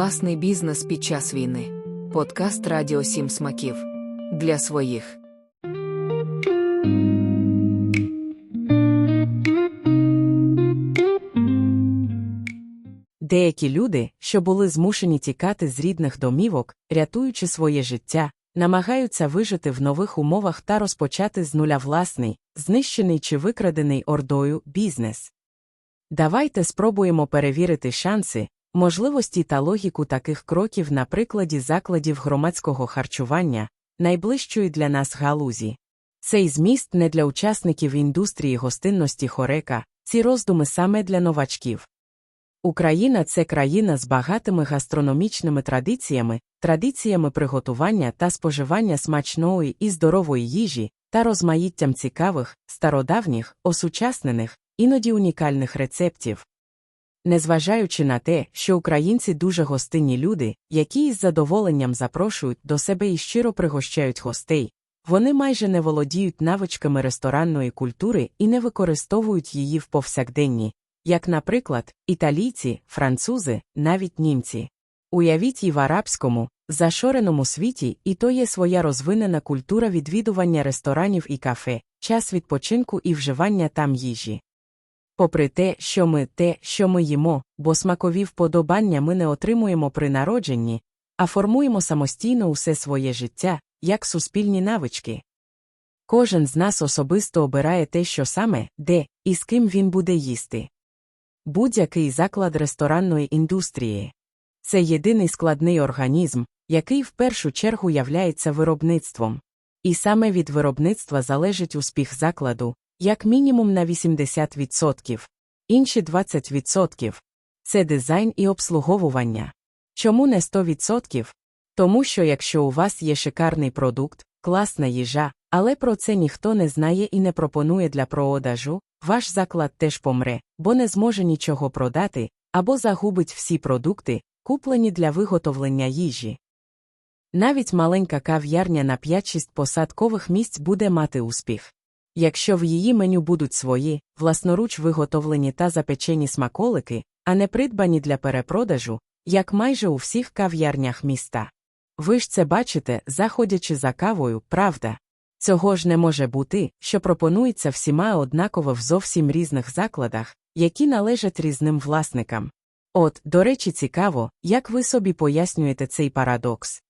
Власний бізнес під час війни. Подкаст Радіо Сім Смаків. Для своїх. Деякі люди, що були змушені тікати з рідних домівок, рятуючи своє життя, намагаються вижити в нових умовах та розпочати з нуля власний, знищений чи викрадений ордою бізнес. Давайте спробуємо перевірити шанси, можливості та логіку таких кроків на прикладі закладів громадського харчування, найближчої для нас галузі. Цей зміст не для учасників індустрії гостинності хорека, ці роздуми саме для новачків. Україна це країна з багатими гастрономічними традиціями, традиціями приготування та споживання смачної і здорової їжі та розмаїттям цікавих, стародавніх, осучаснених, іноді унікальних рецептів. Незважаючи на те, що українці дуже гостинні люди, які із задоволенням запрошують до себе і щиро пригощають гостей, вони майже не володіють навичками ресторанної культури і не використовують її в повсякденні, як, наприклад, італійці, французи, навіть німці. Уявіть і в арабському, зашореному світі, і то є своя розвинена культура відвідування ресторанів і кафе, час відпочинку і вживання там їжі. Попри те, що ми те, що ми їмо, бо смакові вподобання ми не отримуємо при народженні, а формуємо самостійно усе своє життя, як суспільні навички. Кожен з нас особисто обирає те, що саме, де і з ким він буде їсти. Будь-який заклад ресторанної індустрії це єдиний складний організм, який в першу чергу являється виробництвом. І саме від виробництва залежить успіх закладу, як мінімум на 80%. Інші 20% це дизайн і обслуговування. Чому не 100%? Тому що якщо у вас є шикарний продукт, класна їжа, але про це ніхто не знає і не пропонує для продажу, ваш заклад теж помре, бо не зможе нічого продати, або загубить всі продукти, куплені для виготовлення їжі. Навіть маленька кав'ярня на 5-6 посадкових місць буде мати успіх. Якщо в її меню будуть свої, власноруч виготовлені та запечені смаколики, а не придбані для перепродажу, як майже у всіх кав'ярнях міста. Ви ж це бачите, заходячи за кавою, правда. Цього ж не може бути, що пропонується всіма однаково в зовсім різних закладах, які належать різним власникам. От, до речі, цікаво, як ви собі пояснюєте цей парадокс.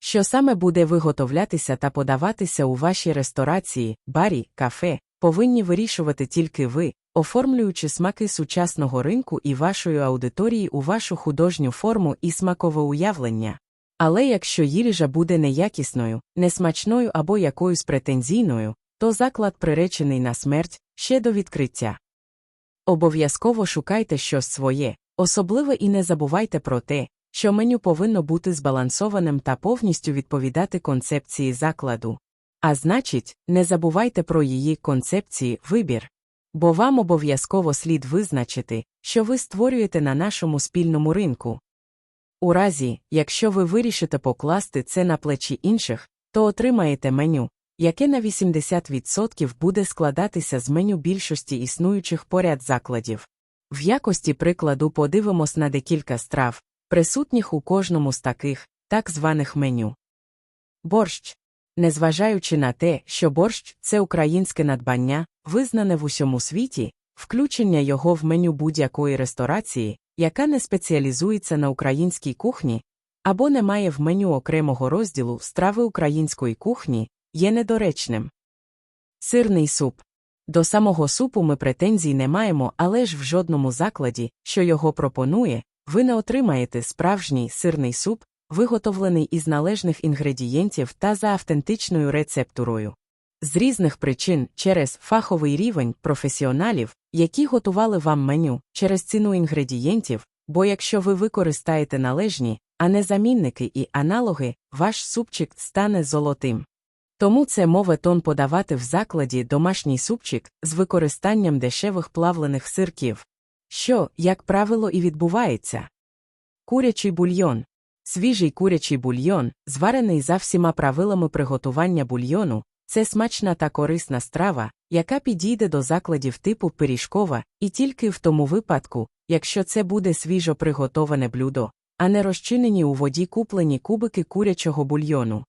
Що саме буде виготовлятися та подаватися у вашій ресторації, барі, кафе, повинні вирішувати тільки ви, оформлюючи смаки сучасного ринку і вашої аудиторії у вашу художню форму і смакове уявлення. Але якщо їжа буде неякісною, несмачною або якоюсь претензійною, то заклад приречений на смерть ще до відкриття. Обов'язково шукайте щось своє, особливе і не забувайте про те, що меню повинно бути збалансованим та повністю відповідати концепції закладу. А значить, не забувайте про її концепції вибір. Бо вам обов'язково слід визначити, що ви створюєте на нашому спільному ринку. У разі, якщо ви вирішите покласти це на плечі інших, то отримаєте меню, яке на 80% буде складатися з меню більшості існуючих поряд закладів. В якості прикладу подивимось на декілька страв, присутніх у кожному з таких, так званих меню. Борщ. Незважаючи на те, що борщ це українське надбання, визнане в усьому світі, включення його в меню будь-якої ресторації, яка не спеціалізується на українській кухні, або не має в меню окремого розділу страви української кухні, є недоречним. Сирний суп. До самого супу ми претензій не маємо, але ж в жодному закладі, що його пропонує, ви не отримаєте справжній сирний суп, виготовлений із належних інгредієнтів та за автентичною рецептурою. З різних причин через фаховий рівень професіоналів, які готували вам меню, через ціну інгредієнтів, бо якщо ви використаєте належні, а не замінники і аналоги, ваш супчик стане золотим. Тому це мове тон подавати в закладі домашній супчик з використанням дешевих плавлених сирків. Що, як правило, і відбувається. Курячий бульйон. Свіжий курячий бульйон, зварений за всіма правилами приготування бульйону, це смачна та корисна страва, яка підійде до закладів типу пиріжкова, і тільки в тому випадку, якщо це буде свіжо приготоване блюдо, а не розчинені у воді куплені кубики курячого бульйону.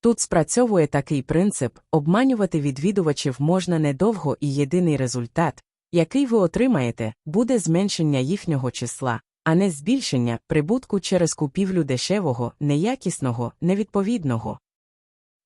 Тут спрацьовує такий принцип обманювати відвідувачів можна недовго і єдиний результат, який ви отримаєте, буде зменшення їхнього числа, а не збільшення прибутку через купівлю дешевого, неякісного, невідповідного.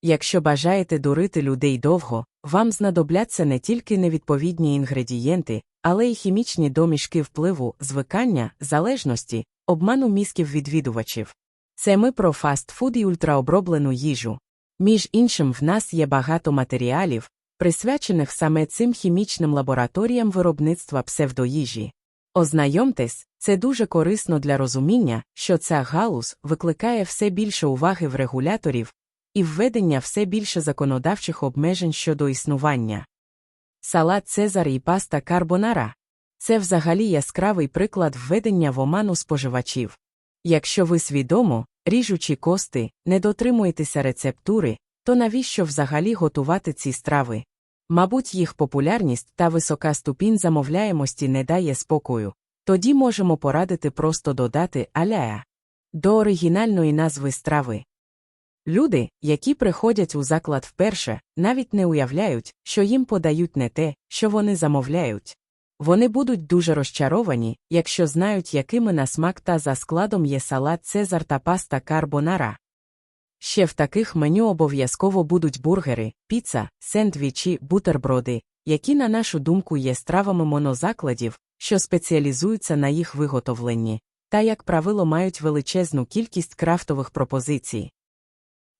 Якщо бажаєте дурити людей довго, вам знадобляться не тільки невідповідні інгредієнти, але й хімічні домішки впливу, звикання, залежності, обману мізків відвідувачів. Це ми про фастфуд і ультраоброблену їжу. Між іншим, в нас є багато матеріалів, присвячених саме цим хімічним лабораторіям виробництва псевдоїжі. Ознайомтесь, це дуже корисно для розуміння, що ця галузь викликає все більше уваги в регуляторів і введення все більше законодавчих обмежень щодо існування. Салат Цезар і паста карбонара це взагалі яскравий приклад введення в оману споживачів. Якщо ви свідомо, ріжучи кости, не дотримуєтеся рецептури, то навіщо взагалі готувати ці страви? Мабуть, їх популярність та висока ступінь замовляємості не дає спокою. Тоді можемо порадити просто додати аляя до оригінальної назви страви. Люди, які приходять у заклад вперше, навіть не уявляють, що їм подають не те, що вони замовляють. Вони будуть дуже розчаровані, якщо знають, якими на смак та за складом є салат Цезар та паста карбонара. Ще в таких меню обов'язково будуть бургери, піца, сендвічі, бутерброди, які, на нашу думку, є стравами монозакладів, що спеціалізуються на їх виготовленні, та, як правило, мають величезну кількість крафтових пропозицій.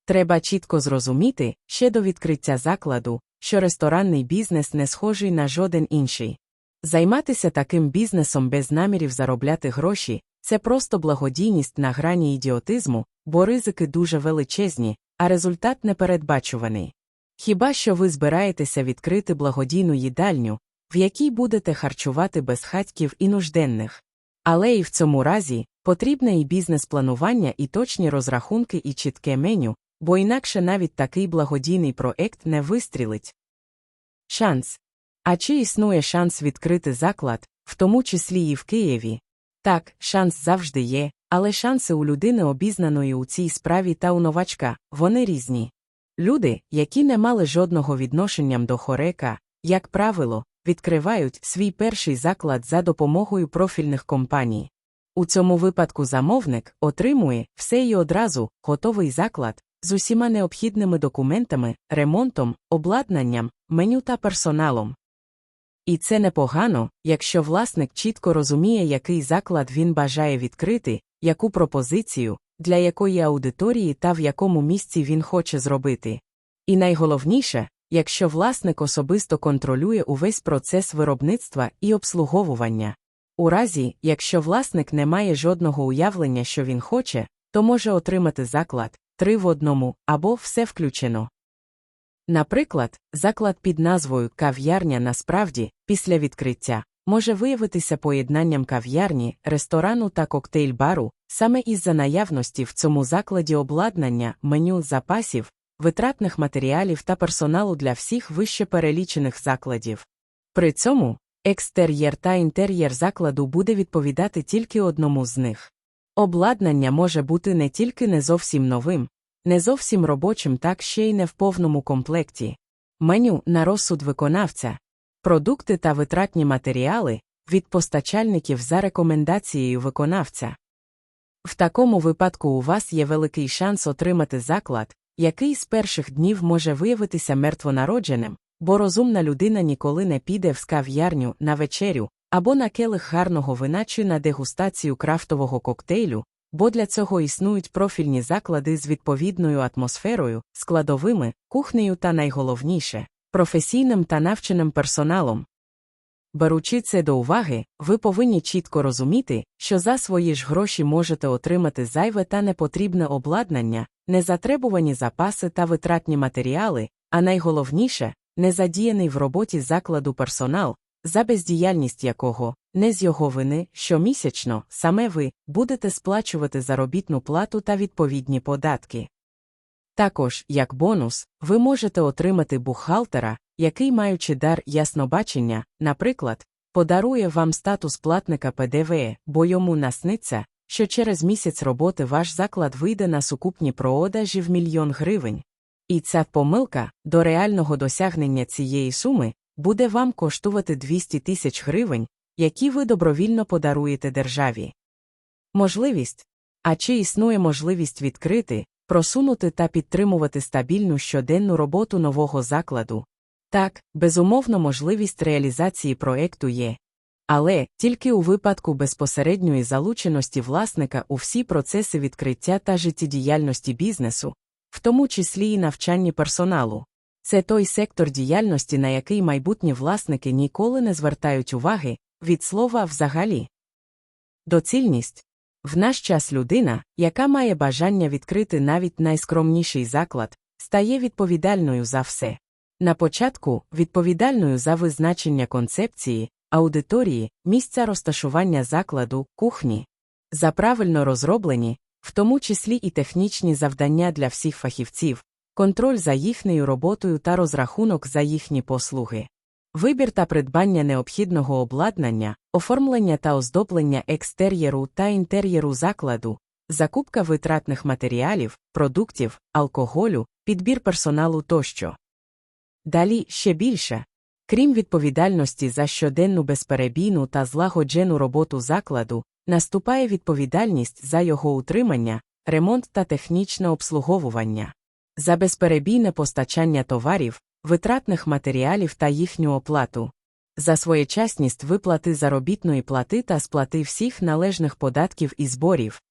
Треба чітко зрозуміти, ще до відкриття закладу, що ресторанний бізнес не схожий на жоден інший. Займатися таким бізнесом без намірів заробляти гроші це просто благодійність на грані ідіотизму, бо ризики дуже величезні, а результат непередбачуваний. Хіба що ви збираєтеся відкрити благодійну їдальню, в якій будете харчувати безхатьків і нужденних. Але і в цьому разі потрібне і бізнес-планування, і точні розрахунки, і чітке меню, бо інакше навіть такий благодійний проект не вистрілить. Шанс. А чи існує шанс відкрити заклад, в тому числі і в Києві? Так, шанс завжди є, але шанси у людини обізнаної у цій справі та у новачка, вони різні. Люди, які не мали жодного відношення до хорека, як правило, відкривають свій перший заклад за допомогою профільних компаній. У цьому випадку замовник отримує все і одразу готовий заклад з усіма необхідними документами, ремонтом, обладнанням, меню та персоналом. І це непогано, якщо власник чітко розуміє, який заклад він бажає відкрити, яку пропозицію, для якої аудиторії та в якому місці він хоче зробити. І найголовніше, якщо власник особисто контролює увесь процес виробництва і обслуговування. У разі, якщо власник не має жодного уявлення, що він хоче, то може отримати заклад три в одному або все включено. Наприклад, заклад під назвою Кав'ярня насправді, після відкриття, може виявитися поєднанням кав'ярні, ресторану та коктейль-бару, саме із-за наявності в цьому закладі обладнання, меню запасів, витратних матеріалів та персоналу для всіх вище перелічених закладів. При цьому екстер'єр та інтер'єр закладу буде відповідати тільки одному з них. Обладнання може бути не тільки не зовсім новим, не зовсім робочим, так ще й не в повному комплекті. Меню на розсуд виконавця, продукти та витратні матеріали від постачальників за рекомендацією виконавця. В такому випадку у вас є великий шанс отримати заклад, який з перших днів може виявитися мертвонародженим, бо розумна людина ніколи не піде в скав'ярню на вечерю або на келих гарного вина чи на дегустацію крафтового коктейлю, бо для цього існують профільні заклади з відповідною атмосферою, складовими, кухнею та найголовніше професійним та навченим персоналом. Беручи це до уваги, ви повинні чітко розуміти, що за свої ж гроші можете отримати зайве та непотрібне обладнання, незатребувані запаси та витратні матеріали, а найголовніше незадіяний в роботі закладу персонал, за бездіяльність якого, не з його вини, щомісячно, саме ви будете сплачувати заробітну плату та відповідні податки. Також, як бонус, ви можете отримати бухгалтера, який, маючи дар яснобачення, наприклад, подарує вам статус платника ПДВ, бо йому насниться, що через місяць роботи ваш заклад вийде на сукупні продажі в мільйон гривень. І ця помилка до реального досягнення цієї суми буде вам коштувати 200 тисяч гривень, які ви добровільно подаруєте державі. Можливість. А чи існує можливість відкрити, просунути та підтримувати стабільну щоденну роботу нового закладу? Так, безумовно, можливість реалізації проекту є. Але тільки у випадку безпосередньої залученості власника у всі процеси відкриття та життєдіяльності бізнесу, в тому числі і навчанні персоналу. Це той сектор діяльності, на який майбутні власники ніколи не звертають уваги, від слова взагалі. Доцільність. В наш час людина, яка має бажання відкрити навіть найскромніший заклад, стає відповідальною за все. На початку відповідальною за визначення концепції, аудиторії, місця розташування закладу, кухні, за правильно розроблені, в тому числі і технічні завдання для всіх фахівців, контроль за їхньою роботою та розрахунок за їхні послуги. Вибір та придбання необхідного обладнання, оформлення та оздоблення екстер'єру та інтер'єру закладу, закупка витратних матеріалів, продуктів, алкоголю, підбір персоналу тощо. Далі ще більше. Крім відповідальності за щоденну безперебійну та злагоджену роботу закладу, наступає відповідальність за його утримання, ремонт та технічне обслуговування, за безперебійне постачання товарів, витратних матеріалів та їхню оплату, за своєчасність виплати заробітної плати та сплати всіх належних податків і зборів.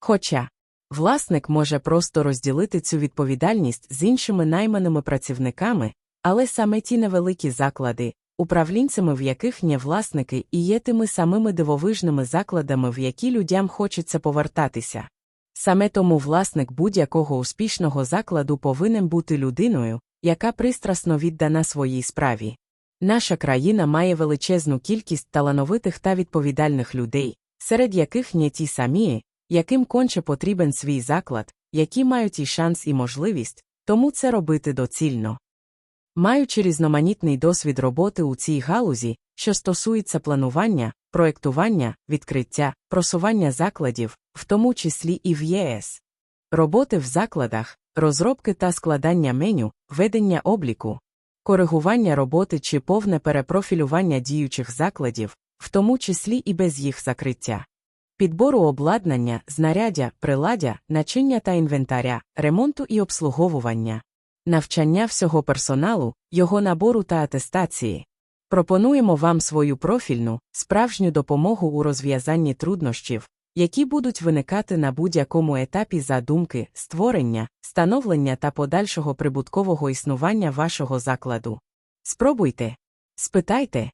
Хоча власник може просто розділити цю відповідальність з іншими найманими працівниками, але саме ті невеликі заклади, управлінцями в яких не власники і є тими самими дивовижними закладами, в які людям хочеться повертатися. Саме тому власник будь-якого успішного закладу повинен бути людиною, яка пристрасно віддана своїй справі. Наша країна має величезну кількість талановитих та відповідальних людей, серед яких не ті самі, яким конче потрібен свій заклад, які мають і шанс, і можливість, тому це робити доцільно. Маючи різноманітний досвід роботи у цій галузі, що стосується планування, проектування, відкриття, просування закладів, в тому числі і в ЄС, роботи в закладах, розробки та складання меню, ведення обліку, коригування роботи чи повне перепрофілювання діючих закладів, в тому числі і без їх закриття. Підбору обладнання, знаряддя, приладдя, начиння та інвентаря, ремонту і обслуговування, навчання всього персоналу, його набору та атестації. Пропонуємо вам свою профільну, справжню допомогу у розв'язанні труднощів, які будуть виникати на будь-якому етапі задумки, створення, становлення та подальшого прибуткового існування вашого закладу. Спробуйте. Спитайте.